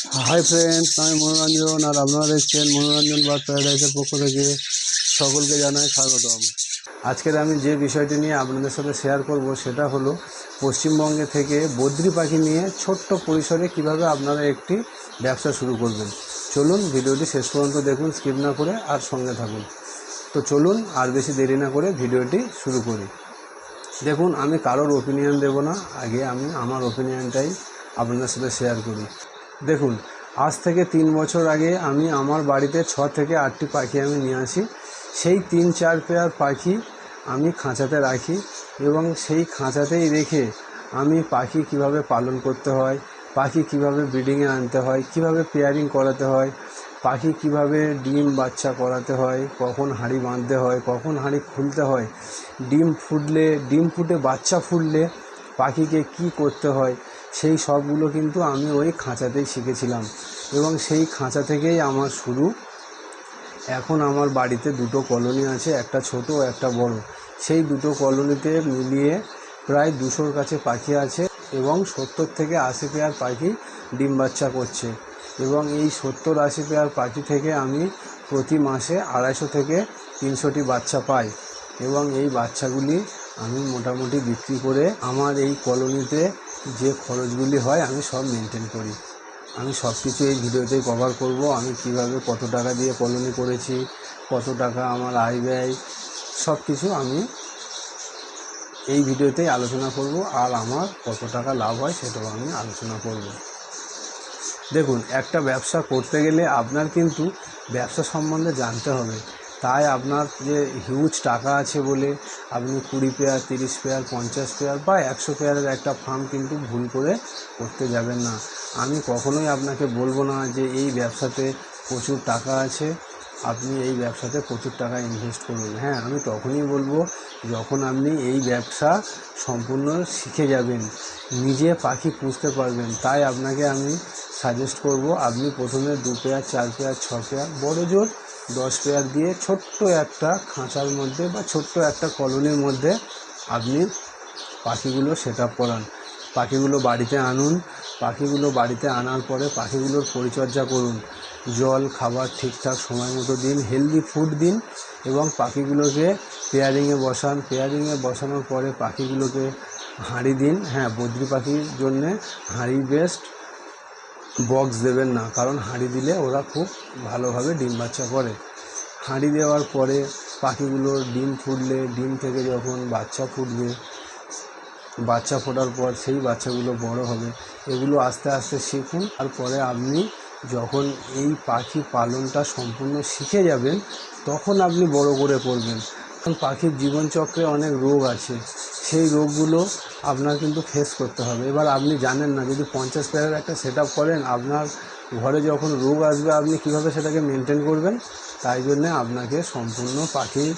Hi friends আমি মনোরঞ্জন আর আপনারা দেখছেন মনোরঞ্জন বা প্যারাডাইসের পক্ষ থেকে সকলকে জানাই স্বাগতম। আজকের আমি যে বিষয়টি নিয়ে আপনাদের সাথে শেয়ার করব সেটা হলো পশ্চিমবঙ্গে থেকে বদ্রি পাখি নিয়ে ছোট্ট পরিসরে কীভাবে আপনারা একটি ব্যবসা শুরু করবেন। চলুন ভিডিওটি শেষ পর্যন্ত দেখুন স্কিপ না করে আর সঙ্গে থাকুন। তো চলুন আর বেশি দেরি না করে ভিডিওটি শুরু করি। দেখুন, আমি কারোর ওপিনিয়ন দেব না, আগে আমি আমার ওপিনিয়নটাই আপনাদের সাথে শেয়ার করি। দেখুন, আজ থেকে তিন বছর আগে আমি আমার বাড়িতে ছ থেকে আটটি পাখি আমি নিয়ে আসি। সেই তিন চার পেয়ার পাখি আমি খাঁচাতে রাখি এবং সেই খাঁচাতেই রেখে আমি পাখি কীভাবে পালন করতে হয়, পাখি কীভাবে ব্রিডিংয়ে আনতে হয়, কীভাবে পেয়ারিং করাতে হয়, পাখি কীভাবে ডিম বাচ্চা করাতে হয়, কখন হাঁড়ি বাঁধতে হয়, কখন হাঁড়ি খুলতে হয়, ডিম ফুটলে, ডিম ফুটে বাচ্চা ফুটলে পাখিকে কি করতে হয় সেই সবগুলো কিন্তু আমি ওই খাঁচাতেই শিখেছিলাম। এবং সেই খাঁচা থেকেই আমার শুরু। এখন আমার বাড়িতে দুটো কলোনি আছে, একটা ছোট, একটা বড়। সেই দুটো কলোনিতে মিলিয়ে প্রায় দুশোর কাছে পাখি আছে এবং সত্তর থেকে আশি পেয়ার পাখি ডিম বাচ্চা করছে। এবং এই সত্তর আশি পেয়ার পাখি থেকে আমি প্রতি মাসে আড়াইশো থেকে তিনশোটি বাচ্চা পাই। এবং এই বাচ্চাগুলি আমি মোটামুটি বিক্রি করে আমার এই কলোনিতে যে খরচগুলি হয়, আমি সব মেনটেন করি। আমি সব কিছু এই ভিডিওতেই কভার করব। আমি কীভাবে কত টাকা দিয়ে কলোনি করেছি, কত টাকা আমার আয় ব্যয় সব কিছু আমি এই ভিডিওতেই আলোচনা করব। আর আমার কত টাকা লাভ হয়, সেটাও আমি আলোচনা করব। দেখুন, একটা ব্যবসা করতে গেলে আপনার কিন্তু ব্যবসা সম্বন্ধে জানতে হবে। তাই আপনার যে হিউজ টাকা আছে বলে আপনি কুড়ি পেয়ার তিরিশ পেয়ার পঞ্চাশ পেয়ার বা একশো পেয়ারের একটা ফার্ম কিন্তু ভুল করে করতে যাবেন না। আমি কখনোই আপনাকে বলব না যে এই ব্যবসাতে প্রচুর টাকা আছে, আপনি এই ব্যবসাতে প্রচুর টাকা ইনভেস্ট করুন। হ্যাঁ আমি তখনই বলব যখন আপনি এই ব্যবসা সম্পূর্ণ শিখে যাবেন, নিজে পাখি পুষতে পারবেন, তাই আপনাকে আমি সাজেস্ট করব আপনি প্রথমে দু পেয়ার চার পেয়ার ছ পেয়ার বড় জোর দশ পেয়ার দিয়ে ছোট্ট একটা খাঁচার মধ্যে বা ছোট্ট একটা কলোনির মধ্যে আপনি পাখিগুলো সেট আপ করান। পাখিগুলো বাড়িতে আনুন। পাখিগুলো বাড়িতে আনার পরে পাখিগুলোর পরিচর্যা করুন। জল, খাবার ঠিকঠাক সময় মতো দিন হেলদি ফুড দিন এবং পাখিগুলোকে পেয়ারিংয়ে বসান। পেয়ারিংয়ে বসানোর পরে পাখিগুলোকে হাঁড়ি দিন। হ্যাঁ বদ্রি পাখির জন্যে হাঁড়ি বেস্ট বক্স দেবেন না, কারণ হাঁড়ি দিলে ওরা খুব ভালোভাবে ডিম বাচ্চা করে। হাঁড়ি দেওয়ার পরে পাখিগুলোর ডিম ফুটলে, ডিম থেকে যখন বাচ্চা ফুটবে, বাচ্চা ফোটার পর সেই বাচ্চাগুলো বড় হবে। এগুলো আস্তে আস্তে শিখুন, তারপরে আপনি যখন এই পাখি পালনটা সম্পূর্ণ শিখে যাবেন, তখন আপনি বড় করে করবেন কারণ পাখির জীবনচক্রে অনেক রোগ আছে। সেই রোগগুলো আপনার কিন্তু ফেস করতে হবে। এবার আপনি জানেন না, যদি পঞ্চাশ পেয়ারের একটা সেট করেন, আপনার ঘরে যখন রোগ আসবে, আপনি কীভাবে সেটাকে মেনটেন করবেন? তাই জন্যে আপনাকে সম্পূর্ণ পাখির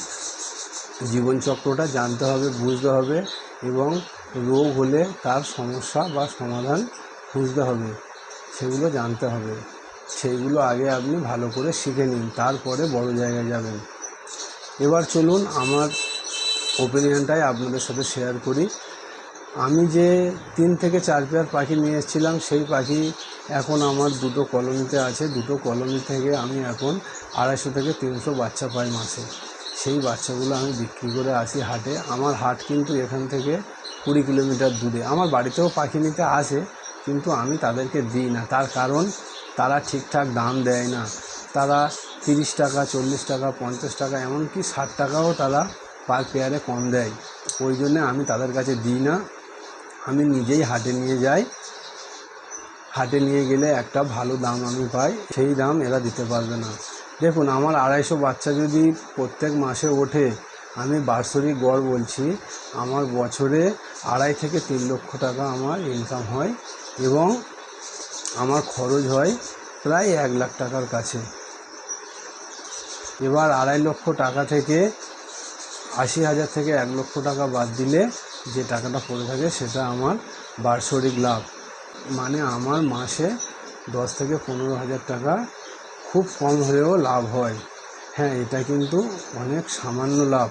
জীবনচক্রটা জানতে হবে, বুঝতে হবে এবং রোগ হলে তার সমস্যা বা সমাধান খুঁজতে হবে, সেগুলো জানতে হবে। সেইগুলো আগে আপনি ভালো করে শিখে নিন, তারপরে বড় জায়গায় যাবেন। এবার চলুন আমার ওপিনিয়নটাই আপনাদের সাথে শেয়ার করি। আমি যে তিন থেকে চার পেয়ার পাখি নিয়ে এসেছিলাম, সেই পাখি এখন আমার দুটো কলোনিতে আছে। দুটো কলোনি থেকে আমি এখন আড়াইশো থেকে তিনশো বাচ্চা পাই মাসে। সেই বাচ্চাগুলো আমি বিক্রি করে আসি হাটে। আমার হাট কিন্তু এখান থেকে কুড়ি কিলোমিটার দূরে। আমার বাড়িতেও পাখি নিতে আসে, কিন্তু আমি তাদেরকে দিই না। তার কারণ, তারা ঠিকঠাক দাম দেয় না। তারা তিরিশ টাকা, চল্লিশ টাকা, পঞ্চাশ টাকা, এমনকি ষাট টাকাও তারা পার পেয়ারে কম দেয়। ওই জন্যে আমি তাদের কাছে দিই না। আমি নিজেই হাটে নিয়ে যাই। হাটে নিয়ে গেলে একটা ভালো দাম আমি পাই, সেই দাম এরা দিতে পারবে না। দেখুন, আমার আড়াইশো বাচ্চা যদি প্রত্যেক মাসে ওঠে, আমি বার্ষরিক গড় বলছি, আমার বছরে আড়াই থেকে তিন লক্ষ টাকা আমার ইনকাম হয় এবং আমার খরচ হয় প্রায় এক লাখ টাকার কাছে। এবার আড়াই লক্ষ টাকা থেকে আশি হাজার থেকে এক লক্ষ টাকা বাদ দিলে যে টাকাটা পড়ে থাকে সেটা আমার বার্ষরিক লাভ। মানে আমার মাসে দশ থেকে পনেরো হাজার টাকা খুব কম হলেও লাভ হয়। হ্যাঁ এটা কিন্তু অনেক সামান্য লাভ।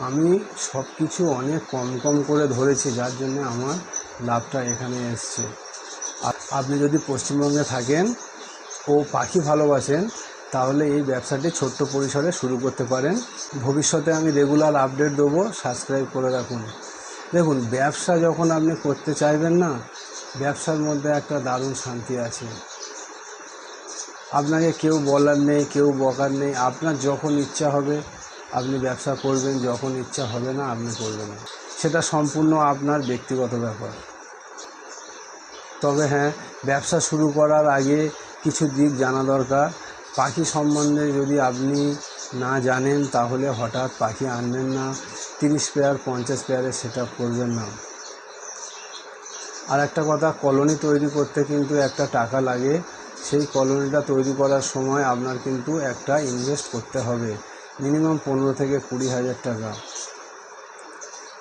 আমি সব কিছু অনেক কম কম করে ধরেছি, যার জন্য আমার লাভটা এখানে এসছে। আপনি যদি পশ্চিমবঙ্গে থাকেন ও পাখি ভালোবাসেন তাহলে এই ব্যবসাটি ছোট্ট পরিসরে শুরু করতে পারেন। ভবিষ্যতে আমি রেগুলার আপডেট দেবো সাবস্ক্রাইব করে রাখুন। দেখুন, ব্যবসা যখন আপনি করতে চাইবেন না, ব্যবসার মধ্যে একটা দারুণ শান্তি আছে। আপনাকে কেউ বলার নেই, কেউ বকার নেই। আপনার যখন ইচ্ছা হবে, আপনি ব্যবসা করবেন। যখন ইচ্ছা হবে না, আপনি করবেন না। সেটা সম্পূর্ণ আপনার ব্যক্তিগত ব্যাপার। তবে হ্যাঁ ব্যবসা শুরু করার আগে কিছু দিক জানা দরকার। পাখি সম্বন্ধে যদি আপনি না জানেন, তাহলে হঠাৎ পাখি আনবেন না। তিরিশ পেয়ার, পঞ্চাশ পেয়ারে সেট আপ করবেন না। আর একটা কথা, কলোনি তৈরি করতে কিন্তু একটা টাকা লাগে। সেই কলোনিটা তৈরি করার সময় আপনার কিন্তু একটা ইনভেস্ট করতে হবে। মিনিমাম পনেরো থেকে কুড়ি হাজার টাকা।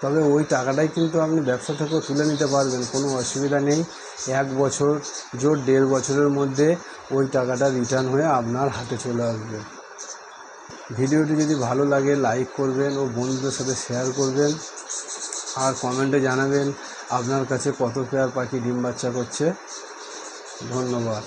তবে ওই টাকাটাই কিন্তু আপনি ব্যবসা থেকেও তুলে নিতে পারবেন, কোনো অসুবিধা নেই। এক বছর, জোর দেড় বছরের মধ্যে ওই টাকাটা রিটার্ন হয়ে আপনার হাতে চলে আসবে। ভিডিওটি যদি ভালো লাগে লাইক করবেন ও বন্ধুদের সাথে শেয়ার করবেন। আর কমেন্টে জানাবেন, আপনার কাছে কত পেয়ার পাখি ডিম বাচ্চা করছে। ধন্যবাদ।